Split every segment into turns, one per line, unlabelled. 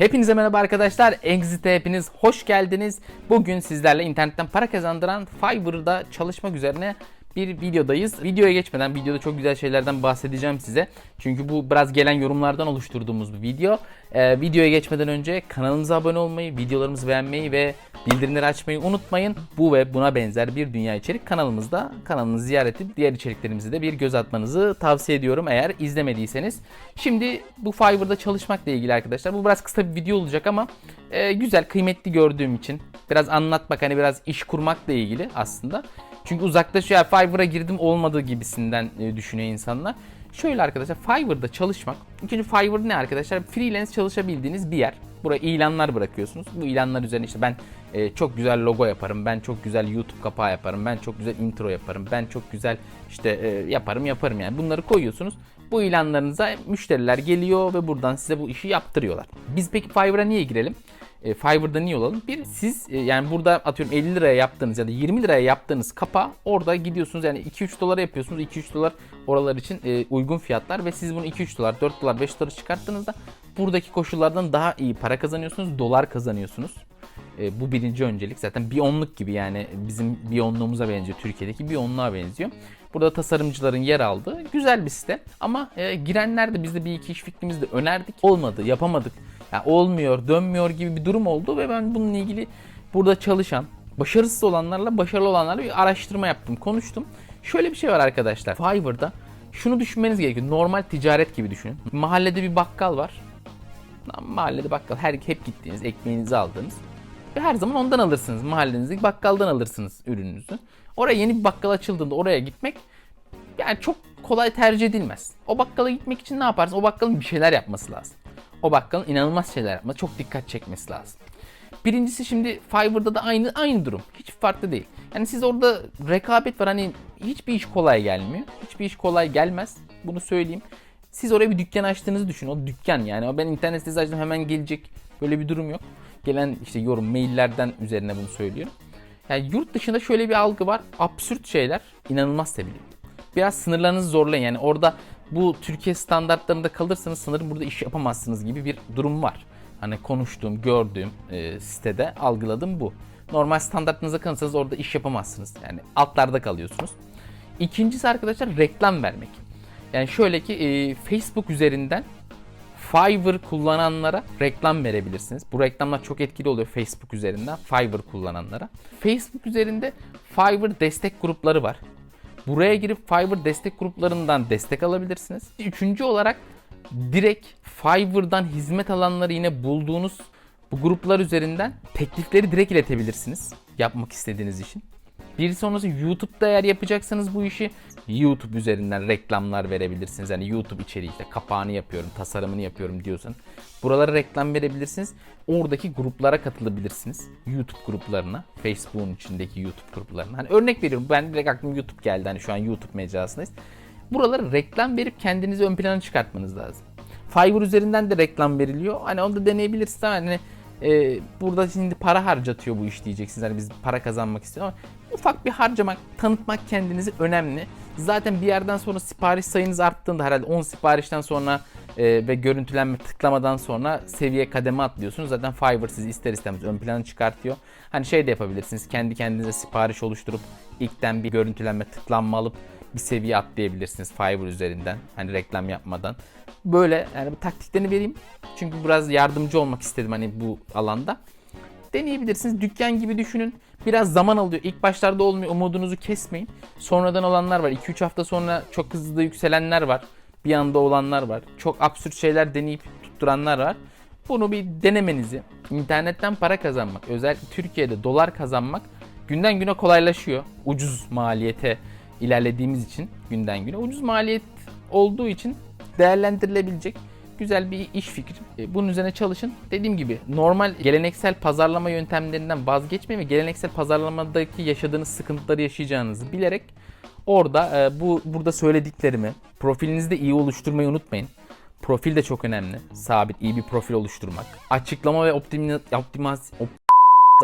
Hepinize merhaba arkadaşlar. Exit'e hepiniz hoş geldiniz. Bugün sizlerle internetten para kazandıran Fiverr'da çalışmak üzerine bir videodayız. Videoya geçmeden videoda çok güzel şeylerden bahsedeceğim size. Çünkü bu biraz gelen yorumlardan oluşturduğumuz bir video. Ee, videoya geçmeden önce kanalımıza abone olmayı, videolarımızı beğenmeyi ve bildirimleri açmayı unutmayın. Bu ve buna benzer bir dünya içerik kanalımızda. Kanalımızı ziyaret edip diğer içeriklerimize de bir göz atmanızı tavsiye ediyorum eğer izlemediyseniz. Şimdi bu Fiverr'da çalışmakla ilgili arkadaşlar. Bu biraz kısa bir video olacak ama e, güzel, kıymetli gördüğüm için biraz anlatmak hani biraz iş kurmakla ilgili aslında. Çünkü uzaklaşıyor. Yani Fiverr'a girdim olmadığı gibisinden e, düşünüyor insanlar. Şöyle arkadaşlar Fiverr'da çalışmak. İkinci Fiverr ne arkadaşlar? Freelance çalışabildiğiniz bir yer. Buraya ilanlar bırakıyorsunuz. Bu ilanlar üzerine işte ben e, çok güzel logo yaparım. Ben çok güzel YouTube kapağı yaparım. Ben çok güzel intro yaparım. Ben çok güzel işte e, yaparım yaparım yani. Bunları koyuyorsunuz. Bu ilanlarınıza müşteriler geliyor ve buradan size bu işi yaptırıyorlar. Biz peki Fiverr'a niye girelim? E, Fiverr'da niye olalım? Bir siz e, yani burada atıyorum 50 liraya yaptığınız ya da 20 liraya yaptığınız kapa orada gidiyorsunuz yani 2-3 dolara yapıyorsunuz. 2-3 dolar oralar için e, uygun fiyatlar ve siz bunu 2-3 dolar, 4 dolar, 5 dolara çıkarttığınızda buradaki koşullardan daha iyi para kazanıyorsunuz. Dolar kazanıyorsunuz. E, bu birinci öncelik. Zaten bir onluk gibi yani bizim bir onluğumuza benziyor. Türkiye'deki bir onluğa benziyor. Burada tasarımcıların yer aldığı güzel bir site. Ama e, girenler de biz de bir iki iş fikrimizi de önerdik. Olmadı, yapamadık. Yani olmuyor, dönmüyor gibi bir durum oldu ve ben bununla ilgili burada çalışan, başarısız olanlarla başarılı olanlarla bir araştırma yaptım, konuştum. Şöyle bir şey var arkadaşlar. Fiverr'da şunu düşünmeniz gerekiyor. Normal ticaret gibi düşünün. Mahallede bir bakkal var. Mahallede bakkal her hep gittiğiniz, ekmeğinizi aldığınız ve her zaman ondan alırsınız. Mahallenizdeki bakkaldan alırsınız ürününüzü. Oraya yeni bir bakkal açıldığında oraya gitmek yani çok kolay tercih edilmez. O bakkala gitmek için ne yaparsın? O bakkalın bir şeyler yapması lazım. O bakkalın inanılmaz şeyler yapması, çok dikkat çekmesi lazım. Birincisi şimdi Fiverr'da da aynı aynı durum. Hiç farklı değil. Yani siz orada rekabet var hani hiçbir iş kolay gelmiyor. Hiçbir iş kolay gelmez. Bunu söyleyeyim. Siz oraya bir dükkan açtığınızı düşünün. O dükkan yani. Ben internet sitesi açtım hemen gelecek. Böyle bir durum yok. Gelen işte yorum, maillerden üzerine bunu söylüyorum. Yani yurt dışında şöyle bir algı var. Absürt şeyler inanılmaz seviliyor. Biraz sınırlarınızı zorlayın. Yani orada bu Türkiye standartlarında kalırsanız sanırım burada iş yapamazsınız gibi bir durum var. Hani konuştuğum, gördüğüm e, sitede algıladım bu. Normal standartınıza kalırsanız orada iş yapamazsınız. Yani altlarda kalıyorsunuz. İkincisi arkadaşlar reklam vermek. Yani şöyle ki e, Facebook üzerinden Fiverr kullananlara reklam verebilirsiniz. Bu reklamlar çok etkili oluyor Facebook üzerinden Fiverr kullananlara. Facebook üzerinde Fiverr destek grupları var. Buraya girip Fiverr destek gruplarından destek alabilirsiniz. Üçüncü olarak direkt Fiverr'dan hizmet alanları yine bulduğunuz bu gruplar üzerinden teklifleri direkt iletebilirsiniz yapmak istediğiniz için. Bir sonrası YouTube'da eğer yapacaksanız bu işi YouTube üzerinden reklamlar verebilirsiniz. Yani YouTube içeriği işte kapağını yapıyorum, tasarımını yapıyorum diyorsan buralara reklam verebilirsiniz. Oradaki gruplara katılabilirsiniz. YouTube gruplarına, Facebook'un içindeki YouTube gruplarına. Hani örnek veriyorum ben direkt aklıma YouTube geldi hani şu an YouTube mecrasındayız. Buralara reklam verip kendinizi ön plana çıkartmanız lazım. Fiverr üzerinden de reklam veriliyor. Hani onu da deneyebilirsiniz hani e, burada şimdi para harcatıyor bu iş diyeceksiniz. Hani biz para kazanmak istiyoruz ama ufak bir harcamak, tanıtmak kendinizi önemli. Zaten bir yerden sonra sipariş sayınız arttığında herhalde 10 siparişten sonra e, ve görüntülenme tıklamadan sonra seviye kademe atlıyorsunuz. Zaten Fiverr sizi ister istemez ön plana çıkartıyor. Hani şey de yapabilirsiniz. Kendi kendinize sipariş oluşturup ilkten bir görüntülenme tıklanma alıp bir seviye atlayabilirsiniz Fiverr üzerinden. Hani reklam yapmadan. Böyle yani bu taktiklerini vereyim. Çünkü biraz yardımcı olmak istedim hani bu alanda. Deneyebilirsiniz. Dükkan gibi düşünün. Biraz zaman alıyor. İlk başlarda olmuyor. Umudunuzu kesmeyin. Sonradan olanlar var. 2-3 hafta sonra çok hızlı yükselenler var. Bir anda olanlar var. Çok absürt şeyler deneyip tutturanlar var. Bunu bir denemenizi, internetten para kazanmak, özellikle Türkiye'de dolar kazanmak günden güne kolaylaşıyor. Ucuz maliyete ilerlediğimiz için günden güne. Ucuz maliyet olduğu için değerlendirilebilecek güzel bir iş fikri. E, Bunun üzerine çalışın. Dediğim gibi normal geleneksel pazarlama yöntemlerinden vazgeçmeyin ve geleneksel pazarlamadaki yaşadığınız sıkıntıları yaşayacağınızı bilerek orada e, bu burada söylediklerimi profilinizi de iyi oluşturmayı unutmayın. Profil de çok önemli. Sabit, iyi bir profil oluşturmak. Açıklama ve optimi, optimaz, op-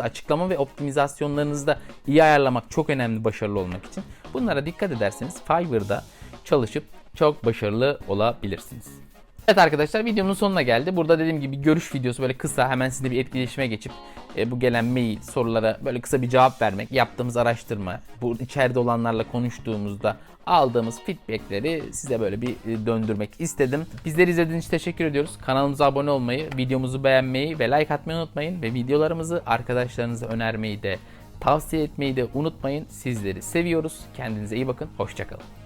açıklama ve optimizasyonlarınızı da iyi ayarlamak çok önemli başarılı olmak için. Bunlara dikkat ederseniz Fiverr'da çalışıp çok başarılı olabilirsiniz. Evet arkadaşlar videomun sonuna geldi. Burada dediğim gibi görüş videosu böyle kısa hemen sizinle bir etkileşime geçip e, bu gelen mail sorulara böyle kısa bir cevap vermek, yaptığımız araştırma, bu içeride olanlarla konuştuğumuzda aldığımız feedbackleri size böyle bir e, döndürmek istedim. Bizleri izlediğiniz için teşekkür ediyoruz. Kanalımıza abone olmayı, videomuzu beğenmeyi ve like atmayı unutmayın ve videolarımızı arkadaşlarınıza önermeyi de tavsiye etmeyi de unutmayın. Sizleri seviyoruz. Kendinize iyi bakın. Hoşçakalın.